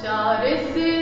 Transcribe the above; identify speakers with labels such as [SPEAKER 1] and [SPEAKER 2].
[SPEAKER 1] Çaresiz